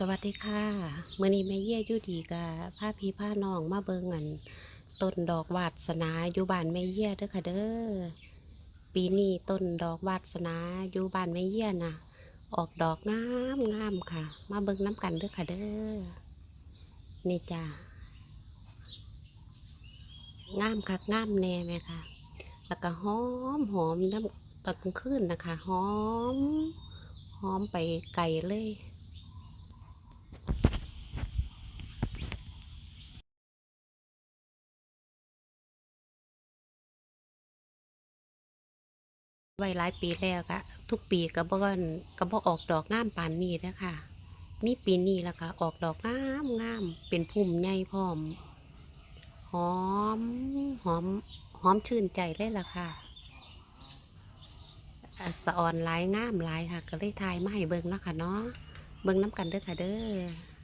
สวัสดีค่ะมื่อนี้แม่เยี่ยยู่ดีกับพาพี่พาน้องมาเบิงอันต้นดอกวาสนาอยู่บ้านแม่เยี่ยเด้อค่ะเด้อปีนี้ต้นดอกวาสนาอยู่บ้านแม่เยี่ยน่ะออกดอกงามงามค่ะ มาเบิงน้ำกันเด้อค่ะเด้อนี่จ้างามคักงามแน่ไหมค่ะ แล้วก็หอมหอมน้ำตอนกลางคืนนะคะหอมหอมไปไกลเลย ไว้หลายปีแล้วกะทุกปีก็บ่อนก็บ่ออกดอกงามปานนี้นะคะมีปีนี้แล้วค่ะ ออกดอกงามงามเป็นพุ่มใหญ่พร้อม หอมหอมหอมชื่นใจเลยล่ะค่ะอะสะออนหลายงามหลายค่ะ ก็เลยทายมาให้เบิ่งเนาะค่ะเนาะเบิ่งน้ำกันเด้อค่ะเด้อ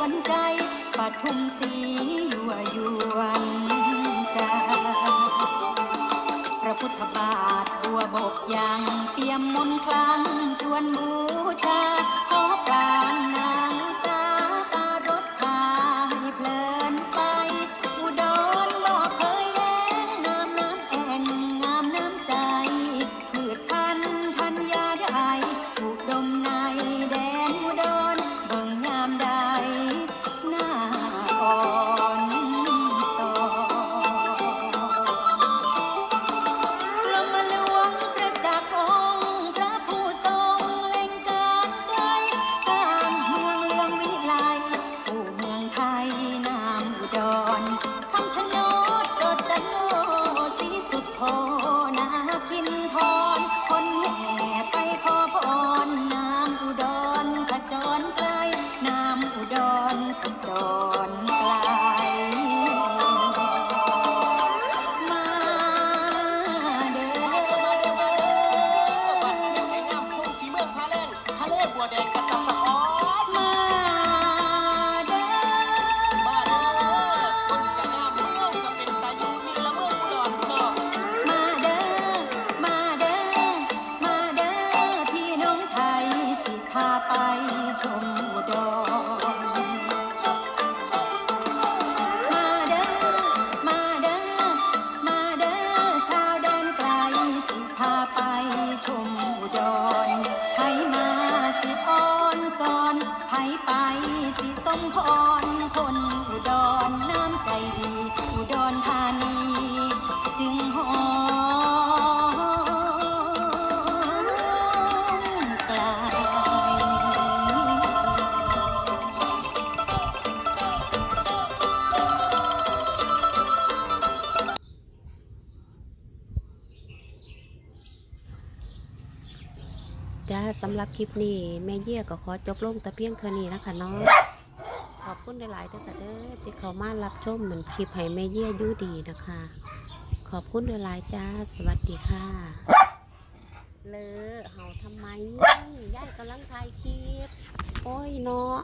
วนใจปทุมสียั่วยวนใจพระพุทธบาทบัวบกยังเตรียมมนต์คลังชวนบูชา สำหรับคลิปนี้แม่เยี่ยก็ขอจบลงแต่เพียงเท่านี้นะคะเนาะขอบคุณหลายๆเด้อค่ะเด้อที่เขามารับชมเหมือนคลิปให้แม่เยี่ยยู่ดีนะคะ ขอบคุณหลายๆจ้าสวัสดีค่ะเลอะเห่าทำไมย่ายกำลังถ่ายคลิปโอ้ยเนาะ